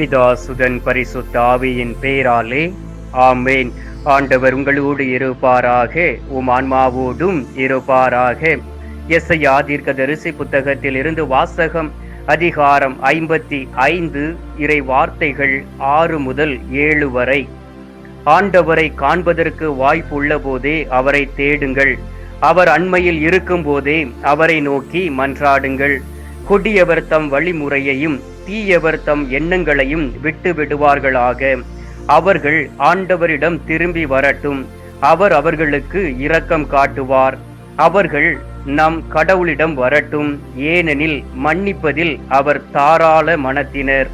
பிதா சுதன் பரிசுத்த ஆவியின் பேராலே ஆமேன். ஆண்டவர் உங்களோடு இருப்பாராக உம் ஆன்மாவோடும் இருப்பாராக. எஸ்ஐயா தீர்க்கதரிசி புத்தகத்தில் இருந்து வாசகம் அதிகாரம் ஐம்பத்தி ஐந்து இறை வார்த்தைகள் ஆறு முதல் ஏழு வரை. ஆண்டவரை காண்பதற்கு வாய்ப்புள்ள போதே அவரை தேடுங்கள். அவர் அண்மையில் இருக்கும் போதே அவரை நோக்கி மன்றாடுங்கள். கொடியவர் தம் வழிமுறையையும் தீயவர் தம் எண்ணங்களையும் விட்டு விடுவார்களாக. அவர்கள் ஆண்டவரிடம் திரும்பி வரட்டும். அவர் அவர்களுக்கு இரக்கம் காட்டுவார். அவர்கள் நம் கடவுளிடம் வரட்டும். ஏனெனில் மன்னிப்பதில் அவர் தாராள மனத்தினர்.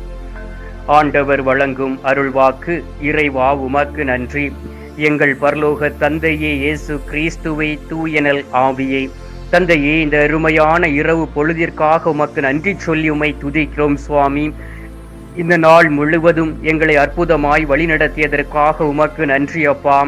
ஆண்டவர் வழங்கும் அருள்வாக்கு இறைவா உமக்கு நன்றி. எங்கள் பரலோக தந்தையே இயேசு கிறிஸ்துவை தூயனல் ஆவியை. தந்தையே இந்த அருமையான இரவு பொழுதிற்காக உமக்கு நன்றி சொல்லி உமை துதிக்கிறோம் சுவாமி. இந்த நாள் முழுவதும் எங்களை அற்புதமாய் வழிநடத்தியதற்காக உமக்கு நன்றி அப்பா.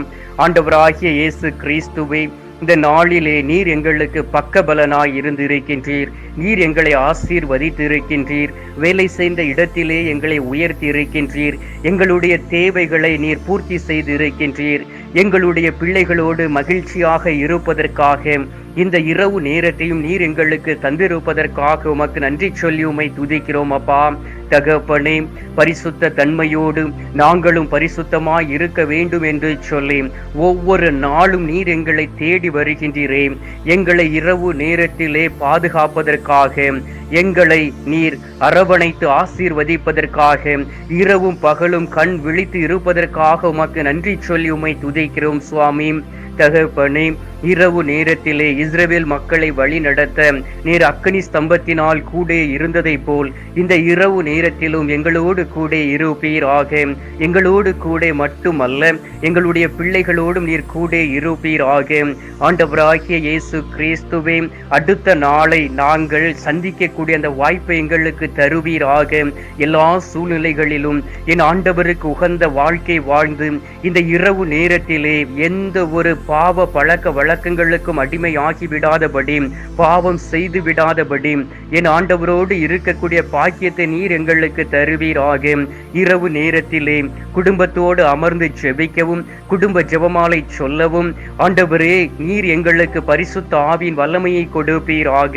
ஆண்டவராகிய இயேசு கிறிஸ்துவை இந்த நாளிலே நீர் எங்களுக்கு பக்கபலனாய் இருந்திருக்கின்றீர். நீர் எங்களை ஆசீர்வதித்திருக்கின்றீர். வேலை செய்த இடத்திலே எங்களை உயர்த்தி இருக்கின்றீர் எங்களுடைய தேவைகளை நீர் பூர்த்தி செய்து இருக்கின்றீர் எங்களுடைய பிள்ளைகளோடு மகிழ்ச்சியாக இருப்பதற்காக இந்த இரவு நேரத்தையும் நீர் எங்களுக்கு தந்திருப்பதற்காக உமக்கு நன்றி சொல்லி உமை துதிக்கிறோம் அப்பா. தகப்பனே பரிசுத்த தன்மையோடு நாங்களும் பரிசுத்தமாய் இருக்க வேண்டும் என்று சொல்லி ஒவ்வொரு நாளும் நீர் எங்களை தேடி வருகின்றீரே. எங்களை இரவு நேரத்திலே பாதுகாப்பதற்காக எங்களை நீர் அரவணைத்து ஆசீர்வதிப்பதற்காக இரவும் பகலும் கண் விழித்து இருப்பதற்காக உமக்கு நன்றி சொல்லி உமை துதிக்கிறோம் சுவாமி. தகப்பனே இரவு நேரத்திலே இஸ்ரேல் மக்களை வழி நடத்த நீர் அக்கனி ஸ்தம்பத்தினால் கூட இருந்ததை போல் இந்த இரவு நேரத்திலும் எங்களோடு கூட இருப்பீராக எங்களோடு கூட மட்டுமல்ல எங்களுடைய பிள்ளைகளோடும் நீர் கூட இருப்பீராக ஆண்டவராகிய இயேசு கிறிஸ்துவே அடுத்த நாளை நாங்கள் சந்திக்கக்கூடிய அந்த வாய்ப்பை எங்களுக்கு தருவீராக எல்லா சூழ்நிலைகளிலும் என் ஆண்டவருக்கு உகந்த வாழ்க்கை வாழ்ந்து இந்த இரவு நேரத்திலே எந்த ஒரு பாவ பழக்க வழக்கங்களுக்கும் அடிமையாகி விடாதபடி பாவம் செய்து விடாதபடி என் ஆண்டவரோடு இருக்கக்கூடிய பாக்கியத்தை நீர் எங்களுக்கு தருவீராக. இரவு நேரத்திலே குடும்பத்தோடு அமர்ந்து ஜெபிக்கவும் குடும்ப ஜெபமாலை சொல்லவும் ஆண்டவரே நீர் எங்களுக்கு பரிசுத்த ஆவின் வல்லமையை கொடுப்பீராக.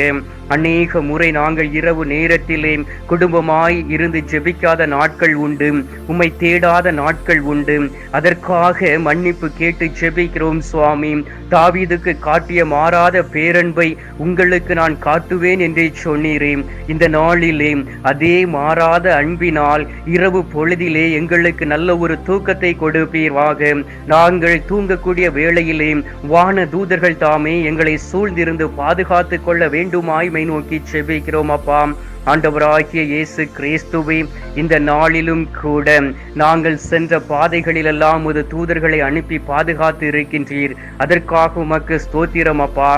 அநேக முறை நாங்கள் இரவு நேரத்திலே குடும்பமாய் இருந்து ஜெபிக்காத நாட்கள் உண்டு. உம்மை தேடாத நாட்கள் உண்டு. அதற்காக மன்னிப்பு கேட்டு ஜெபிக்கிறோம் சுவாமி. தாவீதுக்கு காட்டிய மாறாத பேரன்பை உங்களுக்கு நான் காட்டுவேன் என்றே சொன்னீரேன் இந்த நாளிலே அதே மாறாத அன்பினால் இரவு பொழுதிலே எங்களுக்கு நல்ல ஒரு தூக்கத்தை கொடுப்பீர்வாக நாங்கள் தூங்கக்கூடிய வேளையிலே வான தூதர்கள் தாமே எங்களை சூழ்ந்திருந்து பாதுகாத்து கொள்ள வேண்டுமாய் நோக்கி செபிக்கிறோம் அப்பா. ஆண்டவராகிய இயேசு கிறிஸ்துவே இந்த நாளிலும் கூட நாங்கள் சென்ற பாதைகளிலெல்லாம் ஒரு தூதர்களை அனுப்பி பாதுகாத்து இருக்கின்றீர். அதற்காக உமக்கு ஸ்தோத்திரம் அப்பா.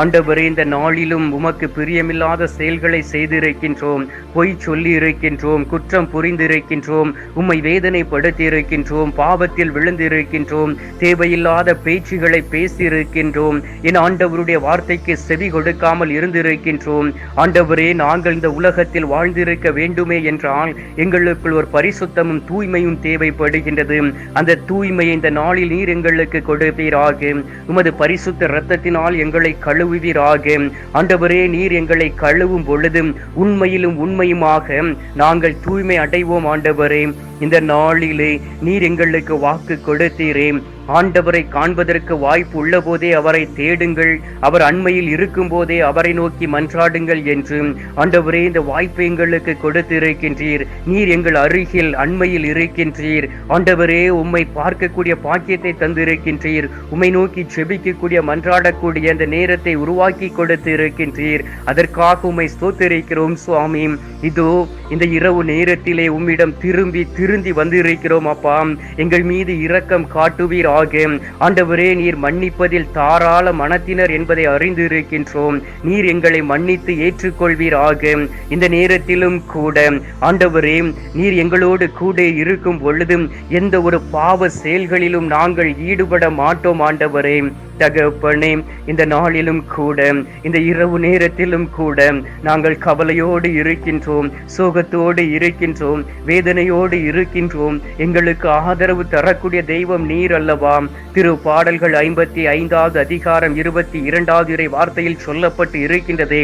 ஆண்டவரே இந்த நாளிலும் உமக்கு பிரியமில்லாத செயல்களை செய்திருக்கின்றோம். பொய் சொல்லி இருக்கின்றோம் குற்றம் புரிந்திருக்கின்றோம் உம்மை வேதனைப்படுத்தி இருக்கின்றோம் பாவத்தில் விழுந்திருக்கின்றோம் தேவையில்லாத பேச்சுகளை பேசியிருக்கின்றோம் என் ஆண்டவருடைய வார்த்தைக்கு செவி கொடுக்காமல் இருந்திருக்கின்றோம். ஆண்டவரே நாங்கள் இந்த உலகத்தில் வாழ்ந்திருக்க வேண்டுமே என்றால் எங்களுக்குள் ஒரு பரிசுத்தமும் தூய்மையும் தேவைப்படுகின்றது. அந்த தூய்மையை இந்த நாளில் நீர் எங்களுக்கு கொடுப்பீராக. உமது பரிசுத்த இரத்தத்தினால் எங்களை கழுவுவீராக. ஆண்டவரே நீர் எங்களை கழுவும் பொழுதும் உண்மையிலும் உண்மையுமாக நாங்கள் தூய்மை அடைவோம் ஆண்டவரே. இந்த நாளிலே நீர் எங்களுக்கு வாக்கு கொடுத்தீரே. ஆண்டவரை காண்பதற்கு வாய்ப்பு உள்ளபோதே அவரை தேடுங்கள். அவர் அண்மையில் இருக்கும் போதே அவரை நோக்கி மன்றாடுங்கள் என்று ஆண்டவரே இந்த வாய்ப்பை எங்களுக்கு கொடுத்திருக்கின்றீர். நீர் எங்கள் அருகில் அண்மையில் இருக்கின்றீர். ஆண்டவரே உம்மை பார்க்கக்கூடிய பாக்கியத்தை தந்திருக்கின்றீர். உம்மை நோக்கி செபிக்கக்கூடிய மன்றாடக்கூடிய அந்த நேரத்தை உருவாக்கி கொடுத்து இருக்கின்றீர் அதற்காக உம்மை ஸ்தோத்திருக்கிறோம் சுவாமி. இதோ இந்த இரவு நேரத்திலே உம்மிடம் திரும்பி திருந்தி வந்திருக்கிறோம் அப்பா. எங்கள் மீது இரக்கம் காட்டுவீர் கொள்வீராக ஆண்டவரே நீர் மன்னிப்பதில் தாராள மனத்தினர் என்பதை அறிந்து இருக்கின்றோம் நீர் எங்களை மன்னித்து ஏற்றுக்கொள்வீர் ஏற்றுக்கொள்வீராக. இந்த நேரத்திலும் கூட ஆண்டவரே நீர் எங்களோடு கூட இருக்கும் பொழுதும் எந்த ஒரு பாவ செயல்களிலும் நாங்கள் ஈடுபட மாட்டோம் ஆண்டவரே. தகப்பனே இந்த நாளிலும் கூட இந்த இரவு நேரத்திலும் கூட நாங்கள் கவலையோடு இருக்கின்றோம் சோகத்தோடு இருக்கின்றோம் வேதனையோடு இருக்கின்றோம். எங்களுக்கு ஆதரவு தரக்கூடிய தெய்வம் நீர் அல்ல அல்லவா திரு பாடல்கள் ஐம்பத்தி ஐந்தாவது அதிகாரம் இருபத்தி இரண்டாவது இறை வார்த்தையில் சொல்லப்பட்டு இருக்கின்றதே.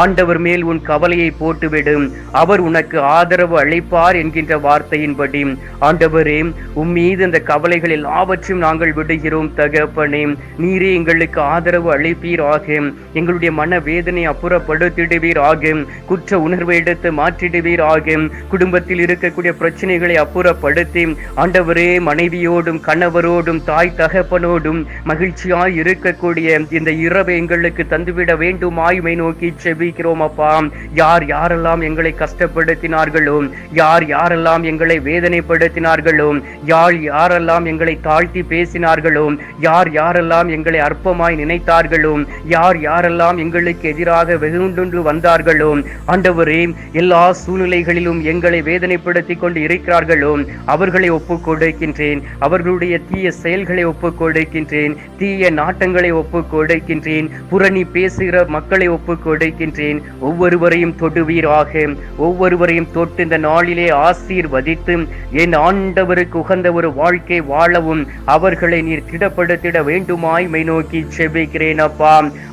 ஆண்டவர் மேல் உன் கவலையை போட்டுவிடும் அவர் உனக்கு ஆதரவு அளிப்பார் என்கின்ற வார்த்தையின்படி. ஆண்டவரே உம் மீது இந்த கவலைகள் எல்லாவற்றையும் நாங்கள் விடுகிறோம் தகப்பனே. நீரே எங்களுக்கு ஆதரவு அளிப்பீர் ஆகும் எங்களுடைய மன வேதனை அப்புறப்படுத்திடுவீர் ஆகும் குற்ற உணர்வை எடுத்து மாற்றிடுவீர் ஆகும் குடும்பத்தில் இருக்கக்கூடிய பிரச்சனைகளை அப்புறப்படுத்தி ஆண்டவரே மனைவியோடும் கணவரோடும் தாய் தகப்பனோடும் மகிழ்ச்சியாய் இருக்கக்கூடிய இந்த இரவை எங்களுக்கு தந்துவிட வேண்டும் ஆய்மை நோக்கி செபிக்கிறோம் அப்பா. யார் யாரெல்லாம் எங்களை கஷ்டப்படுத்தினார்களோ யார் யாரெல்லாம் எங்களை வேதனைப்படுத்தினார்களோ யார் யாரெல்லாம் எங்களை தாழ்த்தி பேசினார்களோ யார் யாரெல்லாம் எங்களை அற்பமாய் நினைத்தார்களோ யார் யாரெல்லாம் எங்களுக்கு எதிராக வெகுண்டுண்டு வந்தார்களோ ஆண்டவரே எல்லா சூழ்நிலைகளிலும் எங்களை வேதனைப்படுத்தி கொண்டு இருக்கிறார்களோ அவர்களை ஒப்புக் கொடுக்கின்றேன் அவர்களுடைய தீய செயல்களை ஒப்புக் கொடுக்கின்றேன் தீய நாட்டங்களை ஒப்புக் கொடுக்கின்றேன் புரணி பேசுகிற மக்களை ஒப்புக் கொடுக்கின்றேன் ஒவ்வொருவரையும் தொடுவீராக ஒவ்வொருவரையும் தொட்டு இந்த நாளிலே ஆசீர்வதித்து என் ஆண்டவருக்கு உகந்த ஒரு வாழ்க்கை வாழவும் அவர்களை நீர் திடப்படுத்திட வேண்டுமாய் மை நோக்கி செபிக்கிறேன் அப்பா.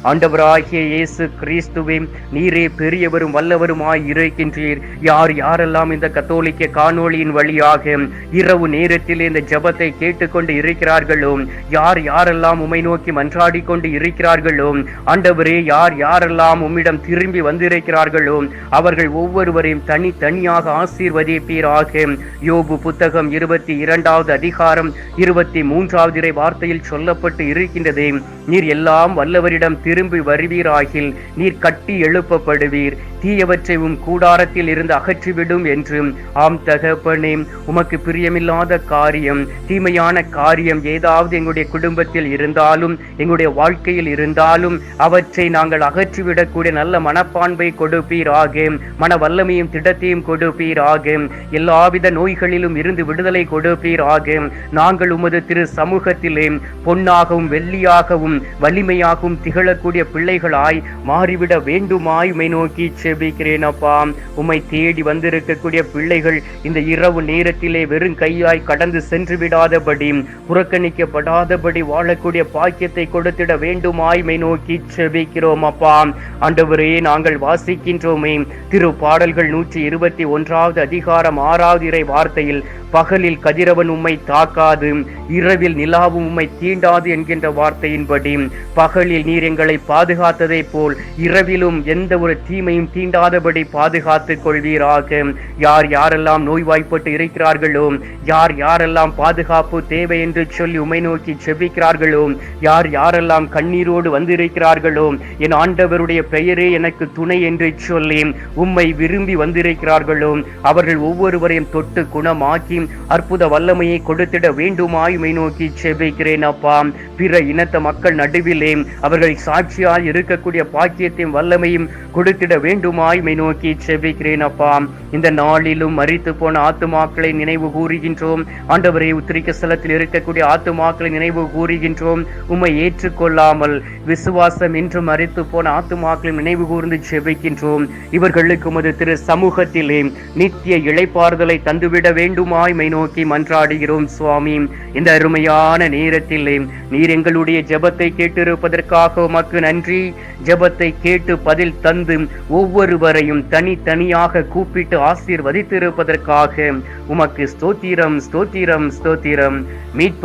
ஆண்டவராகிய இயேசு கிறிஸ்துவே நீரே பெரியவரும் வல்லவருமாய் இருக்கின்றீர். யார் யாரெல்லாம் இந்த கத்தோலிக்க காணொளியின் வழியாக இரவு நேரத்தில் இந்த ஜெபத்தை கேட்டுக்கொண்டு இருக்கிறார்களோ? யார் யாரெல்லாம் உமை நோக்கி மன்றாடி கொண்டு இருக்கிறார்களோ? ஆண்டவரே யார் யாரெல்லாம் உம்மிடம் திரும்பி வந்திருக்கிறார்களோ? அவர்கள் ஒவ்வொருவரையும் தனித்தனியாக ஆசீர்வதிப்பீராக யோபு புத்தகம் இருபத்தி இரண்டாவது அதிகாரம் இருபத்தி மூன்றாவது இறை வார்த்தையில் சொல்லப்பட்டு இருக்கின்றதே. நீர் எல்லாம் வல்லவரிடம் திரும்பி வருவீராகில் நீர் கட்டி எழுப்பப்படுவீர். தீயவற்றை உம் கூடாரத்தில் இருந்து அகற்றிவிடும் என்று ஆம் தகப்பனே உமக்கு பிரியமில்லாத காரியம் தீமையான காரியம் காரியம் ஏதாவது எங்களுடைய குடும்பத்தில் இருந்தாலும் எங்களுடைய வாழ்க்கையில் இருந்தாலும் அவற்றை நாங்கள் அகற்றிவிடக்கூடிய நல்ல மனப்பான்பை கொடுப்பீராக. மன வல்லமையும் திடத்தையும் கொடுப்பீராக. எல்லாவித நோய்களிலும் இருந்து விடுதலை கொடுப்பீராக. நாங்கள் உமது திரு சமூகத்திலே பொன்னாகவும் வெள்ளியாகவும் வலிமையாகவும் திகழக்கூடிய பிள்ளைகளாய் மாறிவிட வேண்டுமாய் உமை நோக்கி செபிக்கிறேன் அப்பா. உம்மை தேடி வந்திருக்கக்கூடிய பிள்ளைகள் இந்த இரவு நேரத்திலே வெறும் கையாய் கடந்து சென்று விடாதபடி புற புறக்கணிக்கப்படாதபடி வாழக்கூடிய பாக்கியத்தை கொடுத்திட வேண்டுமாய் மை நோக்கி செபிக்கிறோம் அப்பா. ஆண்டவரே நாங்கள் வாசிக்கின்றோமே. திரு பாடல்கள் நூற்றி இருபத்தி ஒன்றாவது அதிகாரம் ஆறாவது இறை வார்த்தையில் பகலில் கதிரவன் உம்மை தாக்காது இரவில் நிலாவும் உம்மை தீண்டாது என்கின்ற வார்த்தையின்படி பகலில் நீர் எங்களை பாதுகாத்ததை போல் இரவிலும் எந்த ஒரு தீமையும் தீண்டாதபடி பாதுகாத்துக் கொள்வீராக. யார் யாரெல்லாம் நோய்வாய்ப்பட்டு இருக்கிறார்களோ யார் யாரெல்லாம் பாதுகாப்பு தேவை என்று சொல்லி உமை நோக்கி செபிக்கிறார்களோ? யார் யாரெல்லாம் கண்ணீரோடு வந்திருக்கிறார்களோ? என் ஆண்டவருடைய பெயரே எனக்கு துணை என்று சொல்லி உம்மை விரும்பி வந்திருக்கிறார்களோ? அவர்கள் ஒவ்வொருவரையும் தொட்டு குணமாக்கி அற்புத வல்லமையை கொடுத்திட வேண்டுமாய் உமை நோக்கி செபிக்கிறேன் அப்பா. பிற இனத்த மக்கள் நடுவிலே அவர்கள் சாட்சியால் இருக்கக்கூடிய பாக்கியத்தையும் வல்லமையும் கொடுத்திட வேண்டுமாய் மை நோக்கி செபிக்கிறேன் அப்பா. இந்த நாளிலும் மறித்து போன ஆத்துமாக்களை நினைவு கூறுகின்றோம். ஆண்டவரை உத்திரிக்க ஸ்தலத்தில் இருக்கக்கூடிய ஆத்துமாக்களை நினைவு கூறுகின்றோம். உம்மை ஏற்றுக்கொள்ளாமல் விசுவாசம் என்று மறித்து போன ஆத்துமாக்களை நினைவு கூர்ந்து செபிக்கின்றோம் இவர்களுக்கு உமது திரு சமூகத்திலே நித்திய இழைப்பாறுதலை தந்துவிட வேண்டுமாய் மை நோக்கி மன்றாடுகிறோம் சுவாமி. இந்த அருமையான நேரத்திலே நீர் எங்களுடைய ஜபத்தை கேட்டிருப்பதற்காக உமக்கு நன்றி. ஜபத்தை கேட்டு பதில் தந்து ஒவ்வொருவரையும் தனித்தனியாக கூப்பிட்டு ஆசீர்வதித்திருப்பதற்காக உமக்கு ஸ்தோத்திரம் ஸ்தோத்திரம் ஸ்தோத்திரம். மீட்பு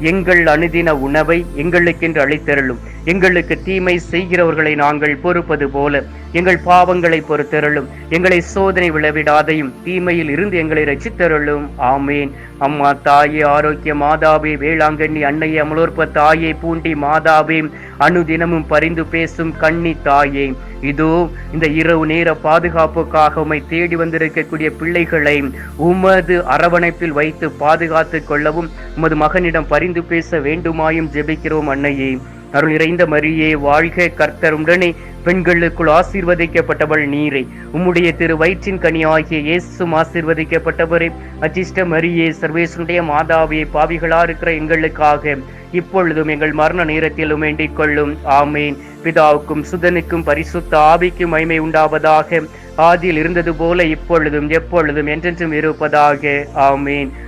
எங்கள் அனுதின உணவை எங்களுக்கென்று அளித்தருளும். எங்களுக்கு தீமை செய்கிறவர்களை நாங்கள் பொறுப்பது போல எங்கள் பாவங்களை பொறுத்தருளும். எங்களை சோதனை விளைவிடாதையும் தீமையில் இருந்து எங்களை ரசித்தருளும் ஆமேன். அம்மா தாயே ஆரோக்கிய மாதாவே வேளாங்கண்ணி அன்னையே அமலோற்ப தாயே பூண்டி மாதாவே அனுதினமும் பரிந்து பேசும் கண்ணி தாயே. இதோ இந்த இரவு நேர பாதுகாப்புக்காக உமை தேடி வந்திருக்கக்கூடிய பிள்ளைகளை உமது அரவணைப்பில் வைத்து பாதுகாத்து கொள்ளவும் உமது மகனிடம் அறிந்து பேச வேண்டுமாயும் ஜெபிக்கிறோம் அன்னையே. அருள் நிறைந்த மரியே வாழ்க கர்த்தர். உடனே பெண்களுக்குள் ஆசீர்வதிக்கப்பட்டவள் நீரை. உம்முடைய திரு வயிற்றின் கனி ஆகிய இயேசும் ஆசீர்வதிக்கப்பட்டவரே. அச்சிஷ்ட மரியே சர்வேசனுடைய மாதாவே பாவிகளா இருக்கிற எங்களுக்காக இப்பொழுதும் எங்கள் மரண நேரத்திலும் வேண்டிக் கொள்ளும். ஆமேன். பிதாவுக்கும் சுதனுக்கும் பரிசுத்த ஆவிக்கும் மைமை உண்டாவதாக. ஆதியில் இருந்தது போல இப்பொழுதும் எப்பொழுதும் என்றென்றும் இருப்பதாக. ஆமேன்.